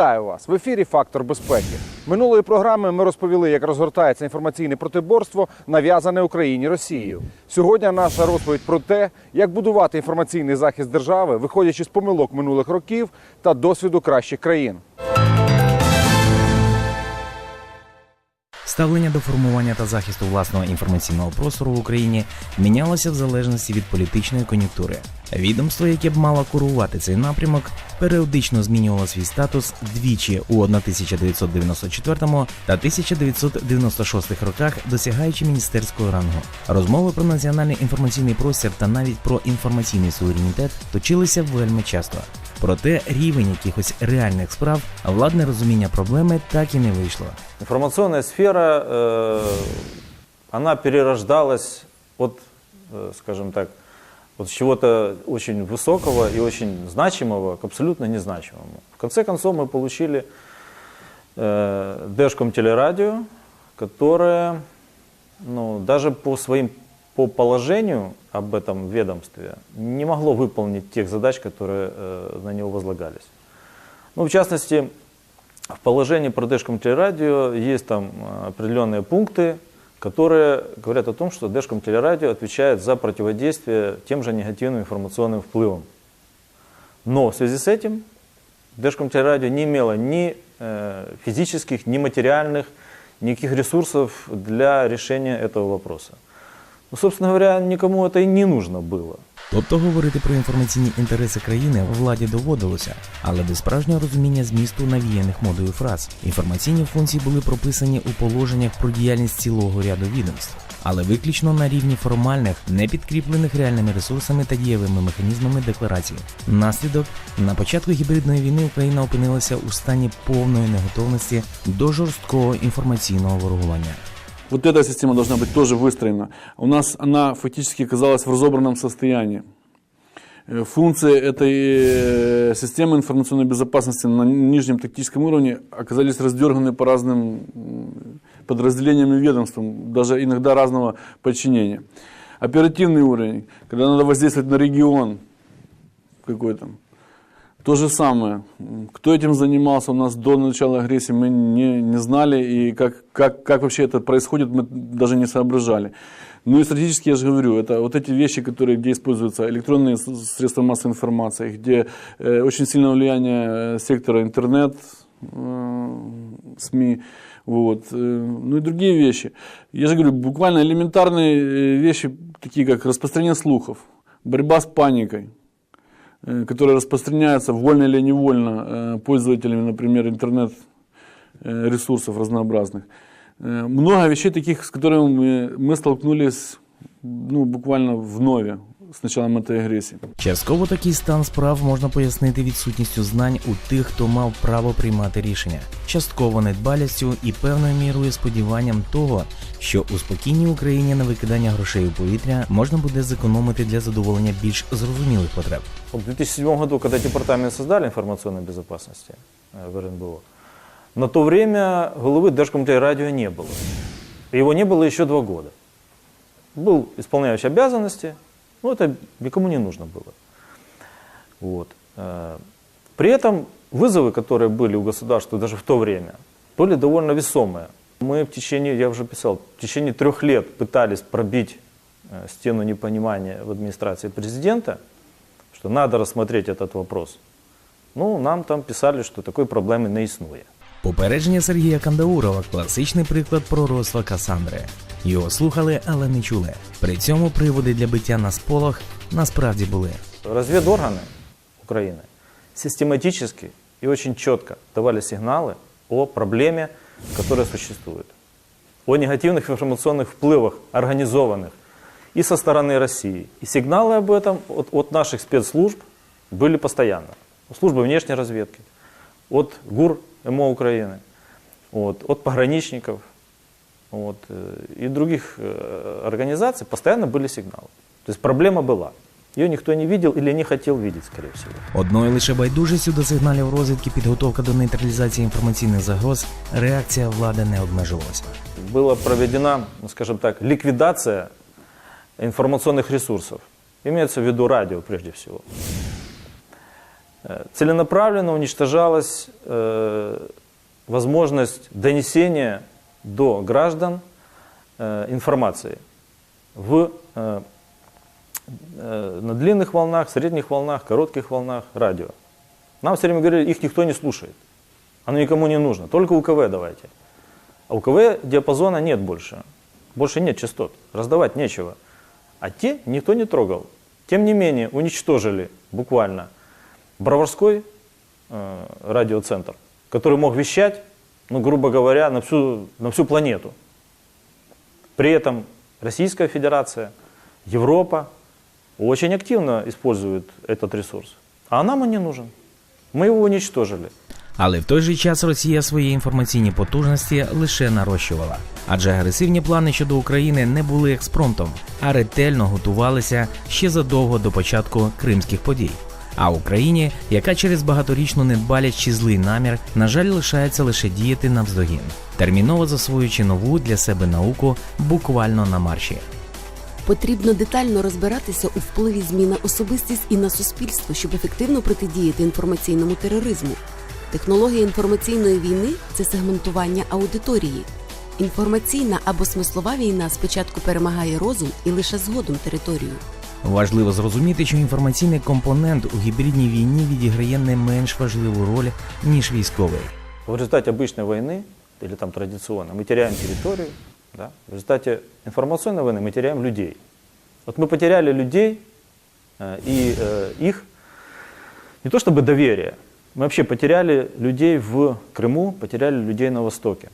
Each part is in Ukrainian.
Вітаю вас в ефірі Фактор безпеки. Минулої програми ми розповіли, як розгортається інформаційне протиборство, нав'язане Україні Росією. Сьогодні наша розповідь про те, як будувати інформаційний захист держави, виходячи з помилок минулих років та досвіду кращих країн. Ставлення до формування та захисту власного інформаційного простору в Україні мінялося в залежності від політичної кон'юнктури. Відомство, яке б мало курувати цей напрямок, періодично змінювало свій статус двічі у 1994 та 1996 роках, досягаючи міністерського рангу. Розмови про національний інформаційний простір та навіть про інформаційний суверенітет точилися вельми часто. Проте рівень якихось реальних справ, владне розуміння проблеми так і не вийшло. Информационная сфера, э, она перерождалась от, э, скажем так, от чего-то очень высокого и очень значимого к абсолютно незначимому. В конце концов мы получили э, Дэшком телерадио, которое ну, даже по своим по положению об этом ведомстве не могло выполнить тех задач, которые э, на него возлагались. Ну, в частности, в положении про Дэшком телерадио есть там э, определенные пункты, которые говорят о том, что Дэшком телерадио отвечает за противодействие тем же негативным информационным впливам. Но в связи с этим Дэшком телерадио не имело ни э, физических, ни материальных, никаких ресурсов для решения этого вопроса. Ну, собственно говоря, никому это и не нужно было. Тобто говорити про інформаційні інтереси країни владі доводилося, але без справжнього розуміння змісту навіяних модою фраз. Інформаційні функції були прописані у положеннях про діяльність цілого ряду відомств, але виключно на рівні формальних, не підкріплених реальними ресурсами та дієвими механізмами декларації. Наслідок на початку гібридної війни Україна опинилася у стані повної неготовності до жорсткого інформаційного ворогування. Вот эта система должна быть тоже выстроена. У нас она фактически оказалась в разобранном состоянии. Э, Функции этой э, системы информационной безопасности на нижнем тактическом уровне оказались раздерганы по разным подразделениям и ведомствам, даже иногда разного подчинения. Оперативный уровень, когда надо воздействовать на регион какой-то, то же самое. Кто этим занимался у нас до начала агрессии, мы не, не знали. И как, как, как вообще это происходит, мы даже не соображали. Ну и стратегически, я же говорю, это вот эти вещи, которые, где используются электронные средства массовой информации, где э, очень сильное влияние э, сектора интернет, э, СМИ, вот, э, ну и другие вещи. Я же говорю, буквально элементарные э, вещи, такие как распространение слухов, борьба с паникой, которые распространяются вольно или невольно э, пользователями, например, интернет-ресурсов разнообразных. Э, Много вещей таких, с которыми мы, мы столкнулись ну, буквально в нове с началом этой агрессии. Частково такий стан справ можна пояснити відсутністю знань у тих, хто мав право приймати рішення, частково недбалістю і певною мірою сподіванням того, що у спокійній Україні на викидання грошей у повітря можна буде зекономити для задоволення більш зрозумілих потреб. Вот В 2007 году, когда департамент создали информационной безопасности э, в РНБО, на то время главы Держкомтелерадио не было. Его не было еще два года. Был исполняющий обязанности, но это никому не нужно было. Вот. Э, При этом вызовы, которые были у государства даже в то время, были довольно весомые. Мы в течение, я уже писал, в течение трех лет пытались пробить э, стену непонимания в администрации президента, что надо рассмотреть этот вопрос. Ну, нам там писали, что такой проблемы не існує. Попередження Сергія Кандаурова класичний приклад пророцтва Касандри. Його слухали, але не чули. При цьому приводи для биття на сполох насправді були. Разведорганы Украины систематически и очень четко давали сигналы о проблеме, которая существует. О негативных информационных впливах, организованных и со стороны России. И сигналы об этом от, от наших спецслужб были постоянно. У службы внешней разведки, от ГУР МО Украины, вот, от пограничников вот, э, и других э, организаций постоянно были сигналы. То есть проблема была. Ее никто не видел или не хотел видеть, скорее всего. Одною лише байдужістю до сигналів розвідки, підготовка до нейтралізації інформаційних загроз, реакція влади не обмежувалася. Была проведена, ну, скажем так, ликвидация информационных ресурсов. Имеется в виду радио прежде всего. э, целенаправленно уничтожалась э, возможность донесения до граждан э, информации в, на длинных волнах, средних волнах, коротких волнах радио. Нам все время говорили, их никто не слушает. Оно никому не нужно. Только УКВ давайте. А УКВ диапазона нет больше. Больше нет частот. Раздавать нечего. А те никто не трогал. Тем не менее, уничтожили буквально Броварской э, радиоцентр, который мог вещать, ну, грубо говоря, на всю, на всю планету. При этом Российская Федерация, Европа очень активно используют этот ресурс. А нам он не нужен. Мы его уничтожили. Але в той же час Росія свої інформаційні потужності лише нарощувала, адже агресивні плани щодо України не були експромтом, а ретельно готувалися ще задовго до початку кримських подій. А Україні, яка через багаторічну недбалість чи злий намір, на жаль, лишається лише діяти навздогін, терміново засвоюючи нову для себе науку буквально на марші. Потрібно детально розбиратися у впливі змін особистість і на суспільство, щоб ефективно протидіяти інформаційному тероризму. Технологія інформаційної війни це сегментування аудиторії. Інформаційна або смислова війна спочатку перемагає розум і лише згодом територію. Важливо зрозуміти, що інформаційний компонент у гібридній війні відіграє не менш важливу роль ніж військовий. В результате обычной войны, или там традиционно, мы теряем территорию, да? в результате информационной войны мы теряем людей. Вот мы потеряли людей э, и э, их, не то чтобы доверие, мы вообще потеряли людей в Крыму, потеряли людей на Востоке.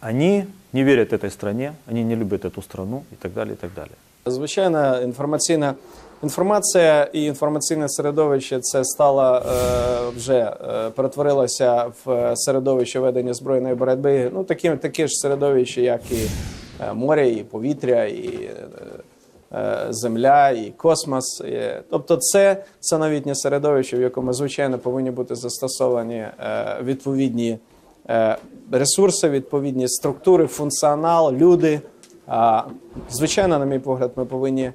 Они не верят этой стране, они не любят эту страну и так далее, и так далее. Звичайно, інформаційна інформація і інформаційне середовище це стало е, вже е, перетворилося в середовище ведення збройної боротьби. Ну такі, таке ж середовище, як і е, море, і повітря, і земля, і космос. Тобто, це, це новітнє середовище, в якому звичайно повинні бути застосовані відповідні ресурси, відповідні структури, функціонал, люди. Звичайно, на мій погляд, ми повинні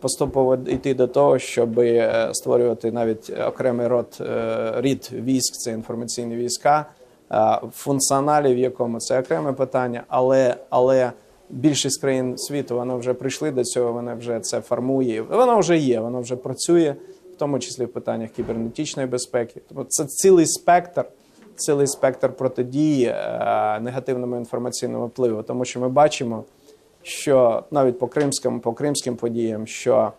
поступово йти до того, щоб е, створювати навіть окремий род е, рід військ, це інформаційні війська, а, функціоналів, в якому це окреме питання, але, але більшість країн світу вони вже прийшли до цього, вони вже це формує. Воно вже є, воно вже працює, в тому числі в питаннях кібернетичної безпеки. Тобто це цілий спектр цілий спектр протидії е, негативному інформаційному впливу, тому що ми бачимо, що навіть по кримським, по кримським подіям, що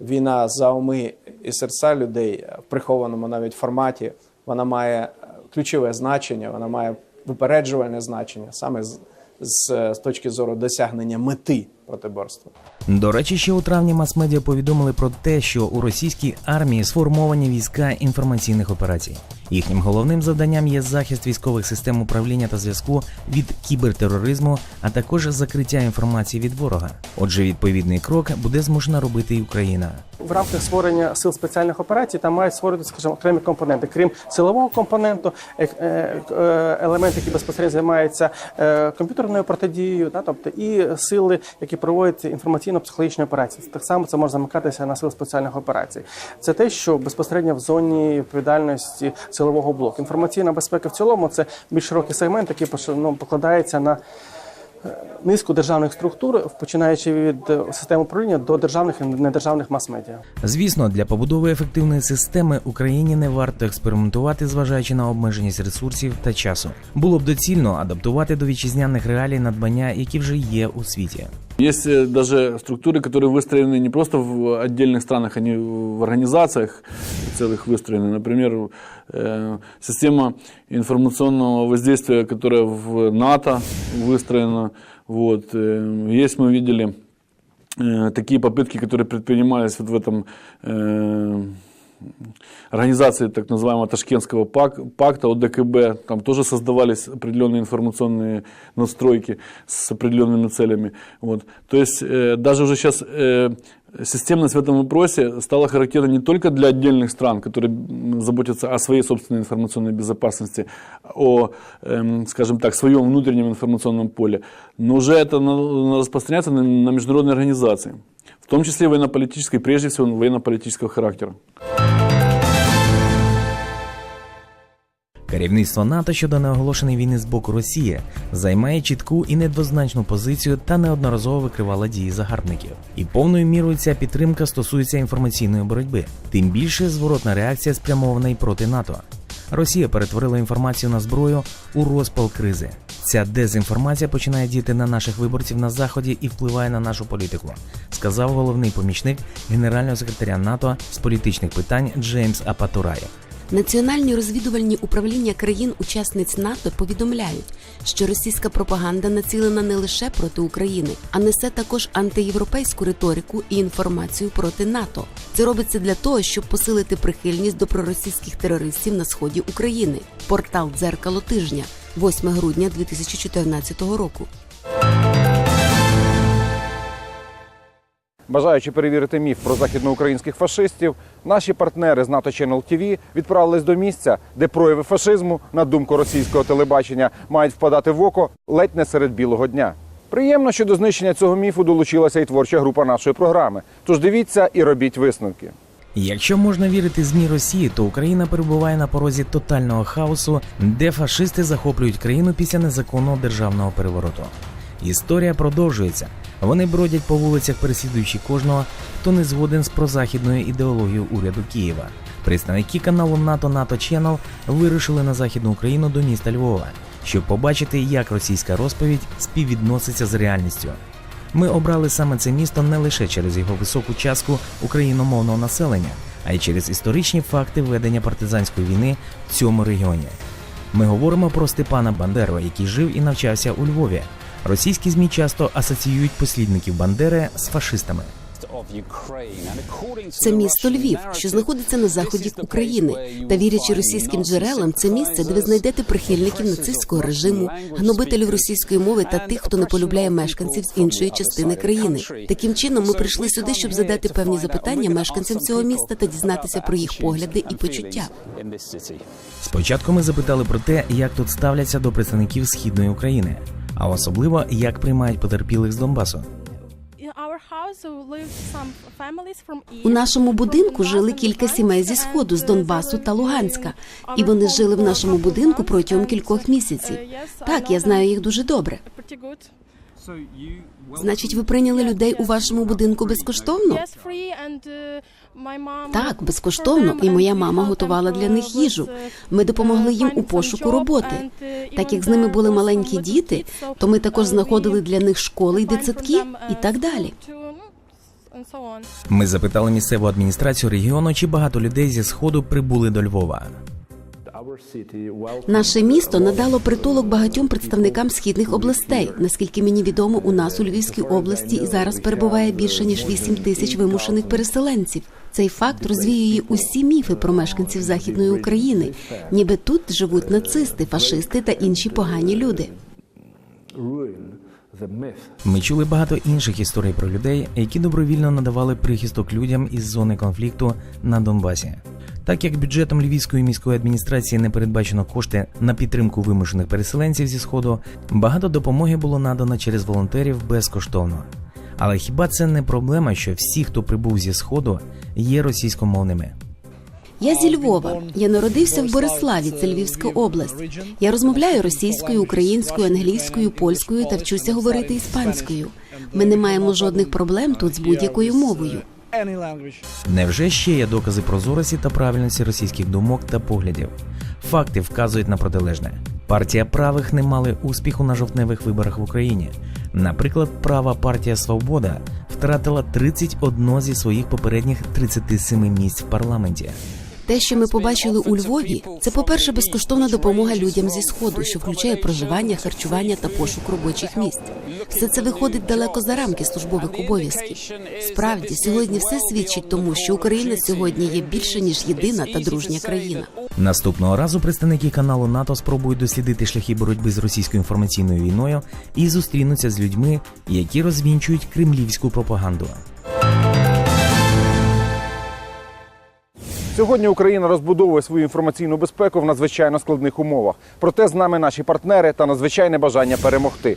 війна за уми і серця людей в прихованому навіть форматі, вона має ключове значення, вона має випереджувальне значення саме з, з, з точки зору досягнення мети протиборства. До речі, ще у травні мас-медіа повідомили про те, що у російській армії сформовані війська інформаційних операцій. Їхнім головним завданням є захист військових систем управління та зв'язку від кібертероризму, а також закриття інформації від ворога. Отже, відповідний крок буде змушена робити і Україна. в рамках створення сил спеціальних операцій там мають створити, скажімо, окремі компоненти. Крім силового компоненту, е- е- е- елемент, який безпосередньо займається е, комп'ютерною протидією, да, тобто і сили, які проводять інформаційно-психологічні операції. Так само це може замикатися на сил спеціальних операцій. Це те, що безпосередньо в зоні відповідальності силового блоку. Інформаційна безпека в цілому це більш широкий сегмент, який ну, покладається на низку державних структур, починаючи від е, систем управління до державних і недержавних мас-медіа. Звісно, для побудови ефективної системи Україні не варто експериментувати, зважаючи на обмеженість ресурсів та часу. Було б доцільно адаптувати до вітчизняних реалій надбання, які вже є у світі. Есть э, даже структуры, которые выстроены не просто в отдельных странах, они в организациях целых выстроены. Например, э, система информационного воздействия, которая в НАТО выстроена. Вот. э, Есть, мы видели, э, такие попытки, которые предпринимались вот в этом э, организации так называемого Ташкентского пак- пакта ОДКБ, там тоже создавались определенные информационные настройки с определенными целями. Вот. То есть э, даже уже сейчас э, системность в этом вопросе стала характерна не только для отдельных стран, которые заботятся о своей собственной информационной безопасности, о, эм, скажем так, своем внутреннем информационном поле, но уже это распространяется на, на международные организации, в том числе военно-политической, прежде всего военно-политического характера. Керівництво НАТО щодо неоголошеної війни з боку Росії займає чітку і недвозначну позицію та неодноразово викривала дії загарбників. І повною мірою ця підтримка стосується інформаційної боротьби. Тим більше зворотна реакція спрямована й проти НАТО. Росія перетворила інформацію на зброю у розпал кризи. Ця дезінформація починає діяти на наших виборців на заході і впливає на нашу політику, сказав головний помічник генерального секретаря НАТО з політичних питань Джеймс Апатураєв. Національні розвідувальні управління країн-учасниць НАТО повідомляють, що російська пропаганда націлена не лише проти України, а несе також антиєвропейську риторику і інформацію проти НАТО. Це робиться для того, щоб посилити прихильність до проросійських терористів на сході України. Портал Дзеркало тижня, 8 грудня 2014 року. Бажаючи перевірити міф про західноукраїнських фашистів, наші партнери з НАТО Channel TV відправились до місця, де прояви фашизму, на думку російського телебачення, мають впадати в око ледь не серед білого дня. Приємно, що до знищення цього міфу долучилася і творча група нашої програми. Тож дивіться і робіть висновки. Якщо можна вірити ЗМІ Росії, то Україна перебуває на порозі тотального хаосу, де фашисти захоплюють країну після незаконного державного перевороту. Історія продовжується. Вони бродять по вулицях, переслідуючи кожного, хто не згоден з прозахідною ідеологією уряду Києва. Представники каналу НАТО НАТО Channel вирушили на західну Україну до міста Львова, щоб побачити, як російська розповідь співвідноситься з реальністю. Ми обрали саме це місто не лише через його високу частку україномовного населення, а й через історичні факти ведення партизанської війни в цьому регіоні. Ми говоримо про Степана Бандеру, який жив і навчався у Львові. Російські змі часто асоціюють послідників Бандери з фашистами. Це місто Львів, що знаходиться на заході України. Та вірячи російським джерелам, це місце, де ви знайдете прихильників нацистського режиму, гнобителів російської мови та тих, хто не полюбляє мешканців з іншої частини країни. Таким чином, ми прийшли сюди, щоб задати певні запитання мешканцям цього міста та дізнатися про їх погляди і почуття. Спочатку ми запитали про те, як тут ставляться до представників східної України, а особливо як приймають потерпілих з Донбасу. У нашому будинку жили кілька сімей зі сходу, з Донбасу та Луганська, і вони жили в нашому будинку протягом кількох місяців. Так, я знаю їх дуже добре. Значить, ви прийняли людей у вашому будинку безкоштовно? Так, безкоштовно, і моя мама готувала для них їжу. Ми допомогли їм у пошуку роботи. Так як з ними були маленькі діти, то ми також знаходили для них школи й дитсадки і так далі. Ми запитали місцеву адміністрацію регіону, чи багато людей зі сходу прибули до Львова. Наше місто надало притулок багатьом представникам східних областей. Наскільки мені відомо, у нас у Львівській області зараз перебуває більше ніж 8 тисяч вимушених переселенців. Цей факт розвіює усі міфи про мешканців західної України, ніби тут живуть нацисти, фашисти та інші погані люди. Ми чули багато інших історій про людей, які добровільно надавали прихисток людям із зони конфлікту на Донбасі. Так як бюджетом Львівської міської адміністрації не передбачено кошти на підтримку вимушених переселенців зі сходу, багато допомоги було надано через волонтерів безкоштовно. Але хіба це не проблема, що всі, хто прибув зі сходу, є російськомовними? Я зі Львова. Я народився в Бориславі, це Львівська область. Я розмовляю російською, українською, англійською, польською та вчуся говорити іспанською. Ми не маємо жодних проблем тут з будь-якою мовою. Невже ще є докази прозорості та правильності російських думок та поглядів? Факти вказують на протилежне. Партія правих не мали успіху на жовтневих виборах в Україні. Наприклад, права партія Свобода втратила 31 зі своїх попередніх 37 місць в парламенті. Те, що ми побачили у Львові, це, по-перше, безкоштовна допомога людям зі сходу, що включає проживання, харчування та пошук робочих місць. Все це виходить далеко за рамки службових обов'язків. Справді, сьогодні все свідчить тому, що Україна сьогодні є більше ніж єдина та дружня країна. Наступного разу представники каналу НАТО спробують дослідити шляхи боротьби з російською інформаційною війною і зустрінуться з людьми, які розвінчують кремлівську пропаганду. Сьогодні Україна розбудовує свою інформаційну безпеку в надзвичайно складних умовах. Проте з нами наші партнери та надзвичайне бажання перемогти.